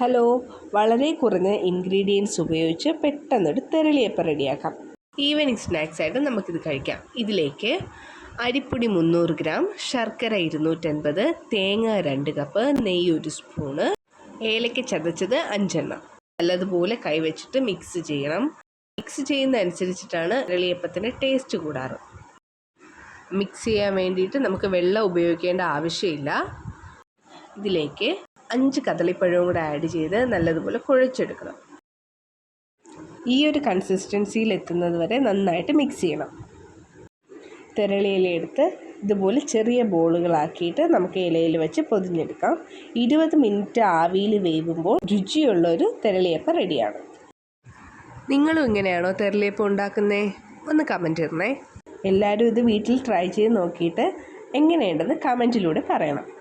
Hello. വളരെ കുറഞ്ഞ ingredients ഉപയോഗിച്ച് പെട്ടെന്നൊരു തെരളിയപ്പം റെഡിയാക്കാം. ഈവനിങ് സ്നാക്സ് ആയിട്ട് നമുക്കിത് കഴിക്കാം. ഇതിലേക്ക് അരിപ്പൊടി മുന്നൂറ് ഗ്രാം ശർക്കര ഇരുന്നൂറ്റൻപത് തേങ്ങ രണ്ട് കപ്പ് നെയ്യ് ഒരു സ്പൂണ് ഏലക്ക ചതച്ചത് അഞ്ചെണ്ണം. നല്ലതുപോലെ കൈവച്ചിട്ട് മിക്സ് ചെയ്യണം. മിക്സ് ചെയ്യുന്ന അനുസരിച്ചിട്ടാണ് തെരളിയപ്പത്തിന് ടേസ്റ്റ് കൂടാറ്. മിക്സ് ചെയ്യാൻ വേണ്ടിയിട്ട് നമുക്ക് വെള്ളം ഉപയോഗിക്കേണ്ട ആവശ്യമില്ല. ഇതിലേക്ക് അഞ്ച് കദളിപ്പഴവും കൂടെ ആഡ് ചെയ്ത് നല്ലതുപോലെ കുഴച്ചെടുക്കണം. ഈ ഒരു കൺസിസ്റ്റൻസിയിൽ എത്തുന്നത് വരെ നന്നായിട്ട് മിക്സ് ചെയ്യണം. തെരളിയിലെടുത്ത് ഇതുപോലെ ചെറിയ ബോളുകളാക്കിയിട്ട് നമുക്ക് ഇലയിൽ വെച്ച് പൊതിഞ്ഞെടുക്കാം. ഇരുപത് മിനിറ്റ് ആവിയിൽ വേവുമ്പോൾ രുചിയുള്ളൊരു തെരളിയപ്പം റെഡിയാണ്. നിങ്ങളും ഇങ്ങനെയാണോ തെരളിയപ്പം ഉണ്ടാക്കുന്നേ? ഒന്ന് കമന്റ് ഇടണേ. എല്ലാവരും ഇത് വീട്ടിൽ ട്രൈ ചെയ്ത് നോക്കിയിട്ട് എങ്ങനെയുണ്ടെന്ന് കമന്റിലൂടെ പറയണം.